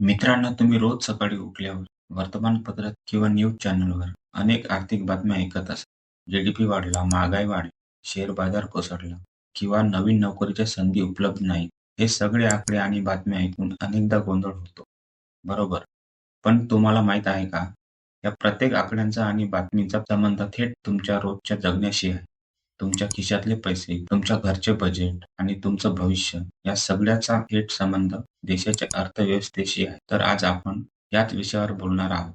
मित्रांनो, तुम्ही रोज सकाळी उठल्यावर वर्तमानपत्रात किंवा न्यूज चॅनलवर अनेक आर्थिक बातम्या ऐकत असाल. जीडीपी वाढला, महागाई वाढली, शेअर बाजार कोसळला किंवा नवीन नोकरीच्या संधी उपलब्ध नाहीत. हे सगळे आकडे आणि बातम्या ऐकून अनेकदा गोंधळ होतो, बरोबर? पण तुम्हाला माहीत आहे का, या प्रत्येक आकड्यांचा आणि बातमीचा संबंध थेट तुमच्या रोजच्या जगण्याशी आहे. तुमच्या खिशातले पैसे, तुमच्या घरचे बजेट आणि तुमचं भविष्य या सगळ्याचा थेट संबंध देशाच्या अर्थव्यवस्थेशी आहे. तर आज आपण याच विषयावर बोलणार आहोत.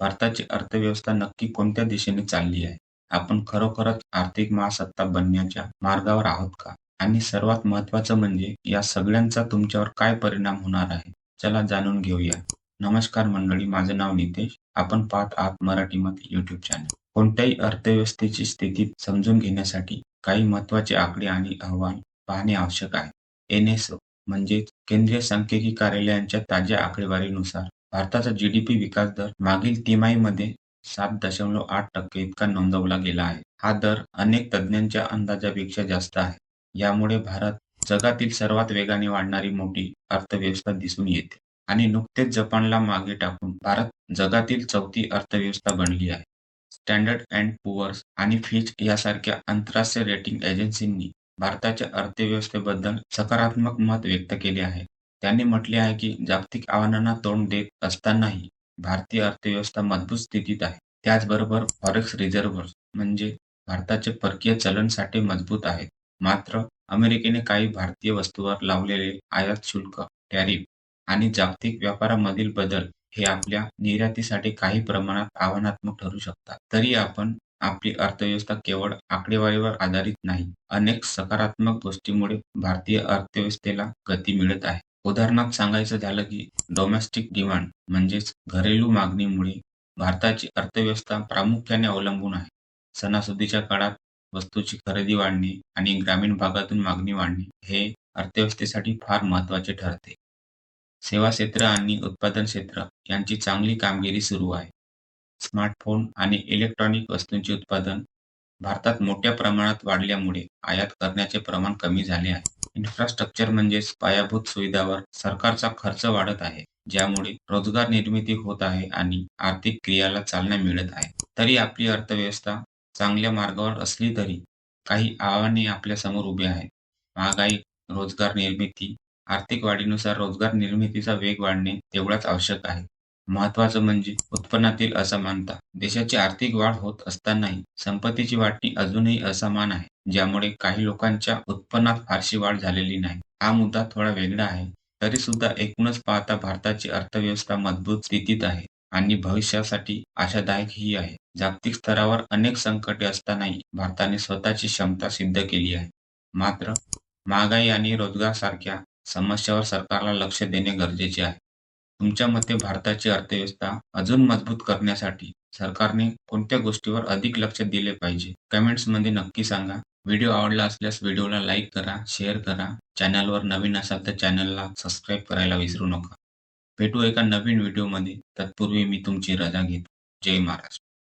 भारताची अर्थव्यवस्था नक्की कोणत्या दिशेने चालली आहे? आपण खरोखरच आर्थिक महासत्ता बनण्याच्या मार्गावर आहोत का? आणि सर्वात महत्त्वाचं म्हणजे या सगळ्यांचा तुमच्यावर काय परिणाम होणार आहे? चला जाणून घेऊया. नमस्कार मंडळी, माझं नाव नितेश. आपण पाहत आहात मराठीमध्ये युट्यूब चॅनल. कोणत्याही अर्थव्यवस्थेची स्थिती समजून घेण्यासाठी काही महत्त्वाचे आकडे आणि अहवाल पाहणे आवश्यक आहे. एनएसओ म्हणजेच केंद्रीय सांख्यिकी कार्यालयांच्या ताज्या आकडेवारीनुसार भारताचा जीडीपी विकास दर मागील तिमाहीमध्ये सात दशमलव आठ टक्के इतका नोंदवला गेला आहे. हा दर अनेक तज्ज्ञांच्या अंदाजापेक्षा जास्त आहे. यामुळे भारत जगातील सर्वात वेगाने वाढणारी मोठी अर्थव्यवस्था दिसून येते. आणि नुकतेच जपानला मागे टाकून भारत जगातील चौथी अर्थव्यवस्था बनली आहे. स्टँडर्ड अँड पुअर्स आणि फिच यासारख्या आंतरराष्ट्रीय रेटिंग एजन्सींनी भारताच्या अर्थव्यवस्थेबद्दल सकारात्मक मत व्यक्त केले आहे. त्यांनी म्हटले आहे की जागतिक आव्हानांना तोंड देत असतानाही भारतीय अर्थव्यवस्था मजबूत स्थितीत आहे. त्याचबरोबर फॉरेक्स रिझर्व्हर्स म्हणजे भारताचे परकीय चलन साठे मजबूत आहेत. मात्र अमेरिकेने काही भारतीय वस्तूवर लावलेले आयात शुल्क, टॅरिफ आणि जागतिक व्यापारामधील बदल हे आपल्या निर्यातीसाठी काही प्रमाणात आव्हानात्मक ठरू शकतात. तरी आपण आपली अर्थव्यवस्था केवळ आकडेवारीवर आधारित नाही. अनेक सकारात्मक गोष्टींमुळे भारतीय अर्थव्यवस्थेला गती मिळत आहे. उदाहरणार्थ सांगायचं झालं की डोमेस्टिक डिमांड म्हणजेच घरेलू मागणीमुळे भारताची अर्थव्यवस्था प्रामुख्याने अवलंबून आहे. सणासुदीच्या काळात वस्तूंची खरेदी वाढणे आणि ग्रामीण भागातून मागणी वाढणे हे अर्थव्यवस्थेसाठी फार महत्त्वाचे ठरते. सेवा क्षेत्र आणि उत्पादन क्षेत्र यांची चांगली कामगिरी सुरू आहे. स्मार्टफोन आणि इलेक्ट्रॉनिक वस्तूंचे उत्पादन भारतात मोठ्या प्रमाणात वाढल्यामुळे आयात करण्याचे प्रमाण कमी झाले आहे. इन्फ्रास्ट्रक्चर म्हणजेच पायाभूत सुविधांवर सरकारचा खर्च वाढत आहे, ज्यामुळे रोजगार निर्मिती होत आहे आणि आर्थिक क्रियाला चालना मिळत आहे. तरी आपली अर्थव्यवस्था चांगल्या मार्गावर असली तरी काही आव्हाने आपल्यासमोर उभी आहेत. महागाई, रोजगार निर्मिती आर्थिक वाढीनुसार रोजगार निर्मितीचा वेग वाढणे तेवढाच आवश्यक आहे. महत्त्वाचं म्हणजे उत्पन्नातील असमानता. देशाची आर्थिक वाढ होत असतानाही संपत्तीची वाटणी अजूनही असमान आहे, ज्यामुळे काही लोकांच्या उत्पन्नात फारशी वाढ झालेली नाही. हा मुद्दा थोडा वेगळा आहे. तरीसुद्धा एकूणच पाहता भारताची अर्थव्यवस्था मजबूत स्थितीत आहे आणि भविष्यासाठी आशादायकही आहे. जागतिक स्तरावर अनेक संकटे असतानाही भारताने स्वतःची क्षमता सिद्ध केली आहे. मात्र महागाई आणि रोजगारासारख्या समस्यावर सरकारला लक्ष देणे गरजेचे आहे. तुमच्या मते भारताची अर्थव्यवस्था अजून मजबूत करण्यासाठी सरकारने कोणत्या गोष्टीवर अधिक लक्ष दिले पाहिजे? कमेंट्समध्ये नक्की सांगा. व्हिडिओ आवडला असल्यास व्हिडिओला लाईक करा, शेअर करा. चॅनलवर नवीन असाल तर चॅनलला सबस्क्राईब करायला विसरू नका. भेटू एका नवीन व्हिडिओमध्ये. तत्पूर्वी मी तुमची रजा घेतो. जय महाराष्ट्र.